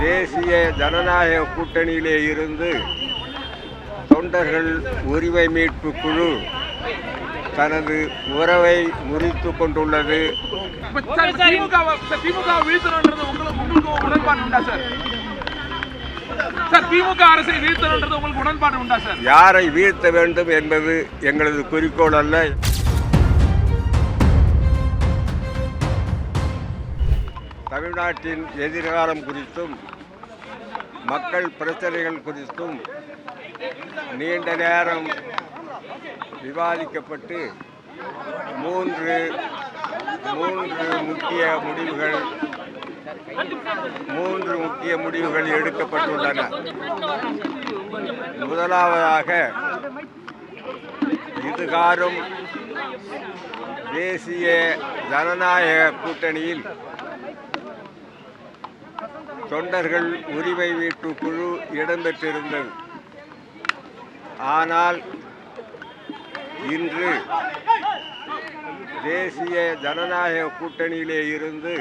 தேசிய ஜனநாயக கூட்டணியிலே இருந்து தொண்டர்கள் உரிமை மீட்பு குழு தனது உறவை முறித்து கொண்டுள்ளது யாரை வீழ்த்த வேண்டும் என்பது எங்களது குறிக்கோள் அல்ல தமிழ்நாட்டின் எதிர்காலம் குறித்தும் மக்கள் பிரச்சனைகள் குறித்தும் நீண்ட நேரம் விவாதிக்கப்பட்டு மூன்று மூன்று முக்கிய முடிவுகள் மூன்று முக்கிய முடிவுகள் எடுக்கப்பட்டுள்ளன. முதலாவதாக இதுகாரும் தேசிய ஜனநாயக கூட்டணியில் தொண்டர்கள் உரிமை மீட்பு குழு இடம்பெற்றிருந்தது. ஆனால் இன்று தேசிய ஜனநாயக கூட்டணியிலே இருந்து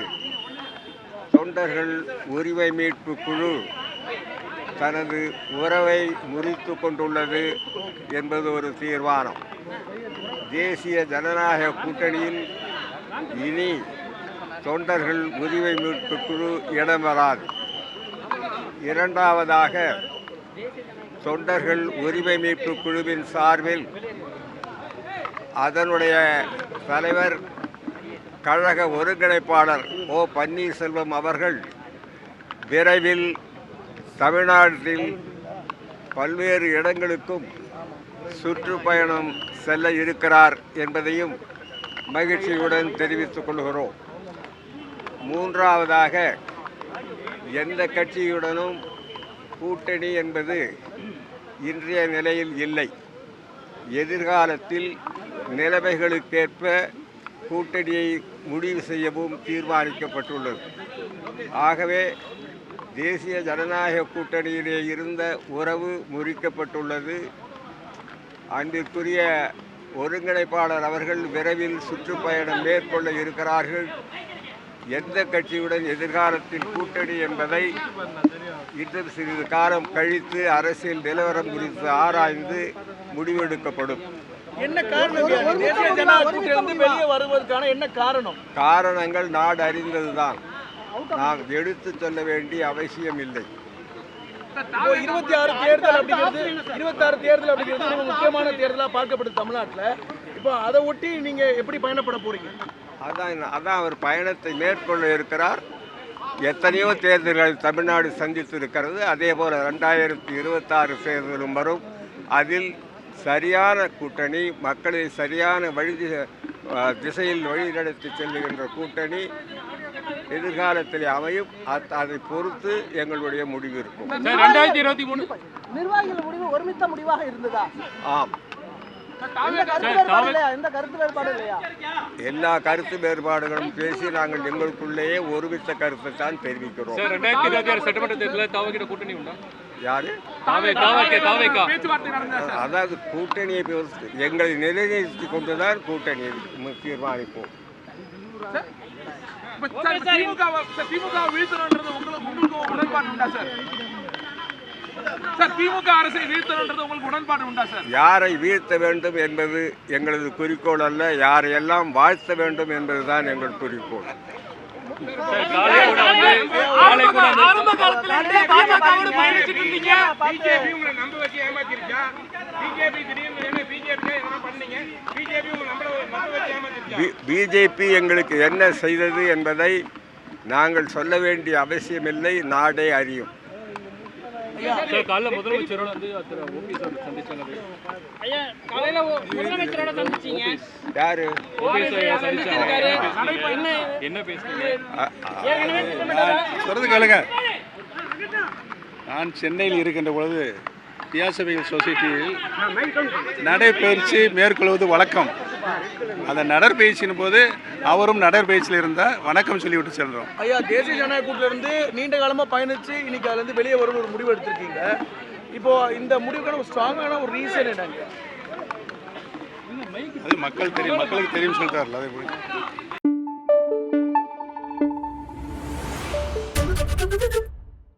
தொண்டர்கள் உரிமை மீட்பு குழு தனது உறவை முறித்து கொண்டுள்ளது என்பது ஒரு தீர்மானம். தேசிய ஜனநாயக கூட்டணியில் இனி தொண்டர்கள் உரிமை மீட்பு குழு இடம்பெறாது. இரண்டாவதாக தொண்டர்கள் உரிமை மீட்பு குழுவின் சார்பில் அதனுடைய தலைவர் கழக ஒருங்கிணைப்பாளர் ஓ. பன்னீர்செல்வம் அவர்கள் விரைவில் தமிழ்நாட்டில் பல்வேறு இடங்களுக்கும் சுற்றுப்பயணம் செல்ல இருக்கிறார் என்பதையும் மகிழ்ச்சியுடன் தெரிவித்துக் கொள்கிறோம். மூன்றாவதாக எந்த கட்சியுடனும் கூட்டணி என்பது இன்றைய நிலையில் இல்லை. எதிர்காலத்தில் நிலைமைகளுக்கேற்ப கூட்டணியை முடிவு செய்யவும் தீர்மானிக்கப்பட்டுள்ளது. ஆகவே தேசிய ஜனநாயக கூட்டணியிலே இருந்த உறவு முறிக்கப்பட்டுள்ளது. அன்பிற்குரிய ஒருங்கிணைப்பாளர் அவர்கள் விரைவில் சுற்றுப்பயணம் மேற்கொள்ள இருக்கிறார்கள். எந்த கட்சியுடன் எதிர்காலத்தில் கூட்டணி என்பதை இன்னும் சிறிது காலம் கழித்து அரசியல் நிலவரம் குறித்து ஆராய்ந்து முடிவெடுக்கப்படும். என்ன காரணம்? என்ன காரணம்? காரணங்கள் நாடு அறிந்ததுதான். நாம் எடுத்து சொல்ல வேண்டிய அவசியம் இல்லை. இருபத்தி ஆறு தேர்தல் அப்படிங்கிறது இருபத்தி ஆறு தேர்தல் அப்படிங்கிறது முக்கியமான தேர்தலா பார்க்கப்படுது தமிழ்நாட்டுல. இப்போ அதை ஒட்டி நீங்க எப்படி பயணப்பட போறீங்க? அதான் அதான் அவர் பயணத்தை மேற்கொள்ள இருக்கிறார். எத்தனையோ தேர்தல்கள் தமிழ்நாடு சந்தித்து இருக்கிறது அதே போல் ரெண்டாயிரத்தி இருபத்தாறு தேர்தலும் வரும். அதில் சரியான கூட்டணி மக்களை சரியான வழி திசையில் வழிநடத்தி செல்லுகின்ற கூட்டணி எதிர்காலத்தில் அமையும். அத்- அதை பொறுத்து எங்களுடைய முடிவு இருக்கும். சார் ரெண்டாயிரத்தி இருபத்தி மூணு? நிர்வாகிகள் முடிவு ஒருமித்த முடிவாக இருந்ததா? ஆம். எல்லா கருத்து வேறுபாடுகளும் பேசி நாங்கள் எங்களுக்குள்ளேயே ஒருமித்த கருத்தை தான் தெரிவிக்கிறோம். யாரு? அதாவது கூட்டணியை எங்களை நிலைநிறுத்தி கொண்டுதான் கூட்டணியை தீர்மானிப்போம். திமுக திமுக வீழ்த்தணுன்றது உங்களுக்கு உங்களுக்கு உடன்பாடு உண்டா சார்? சார் திமுக அரசை வீழ்த்தணுன்றது உங்களுக்கு உடன்பாடு உண்டா சார்? யாரை வீழ்த்த வேண்டும் என்பது எங்களது குறிக்கோள் அல்ல யாரையெல்லாம் வாழ்த்த வேண்டும் என்பதுதான் எங்கள் குறிக்கோள். சார் காலை கூட வந்து காலை கூட வந்து ஆரம்ப காலத்துல பாஜகவோட பயணிச்சுட்டு இருந்தீங்க? பிஜேபி உங்களை நம்ப வச்சு ஏமாத்திருச்சா? பிஜேபி திடீர்னு என்ன பிஜேபி என்ன பண்ணீங்க? பிஜேபி உங்களை நம்ப நம்ப வச்சு ஏமாத்திருச்சா? பி- பிஜேபி எங்களுக்கு என்ன செய்தது என்பதை நாங்கள் சொல்ல வேண்டிய அவசியமில்லை நாடே அறியும். சார் காலைல முதலமைச்சரோட வந்து ஓபிஎஸ் அவர் சந்திச்சாங்க. ஐயா காலையில முதலமைச்சரோட சந்திச்சீங்க. யாரு? ஓபிஎஸ் ஐயா சந்திச்சாங்க. என்ன திட்டமிட்டதா சொல்றது கேளுங்க. நான் சென்னையில் இருக்கின்ற பொழுது தியாசபிகள் சொசைட்டியில் நடைபயிற்சி மேற்கொள்வது வழக்கம். அந்த நடைப்பயிற்சியின் போது அவரும் நடைப்பயிற்சியில் இருந்தால் வணக்கம் சொல்லிவிட்டு செல்றோம் ஐயா தேசிய ஜனநாயக கூட்டில இருந்து நீண்ட காலமா பயணிச்சு இன்னைக்கு அதுல இருந்து வெளியே வரும் ஒரு முடிவு எடுத்திருக்கீங்க. இப்போ இந்த முடிவுக்கான ஒரு ஸ்ட்ராங்கான ஒரு ரீசன் என்னங்க? அது மக்கள் தெரியும். மக்களுக்கு தெரியும் சொல்லிட்டார்ல அதே போய்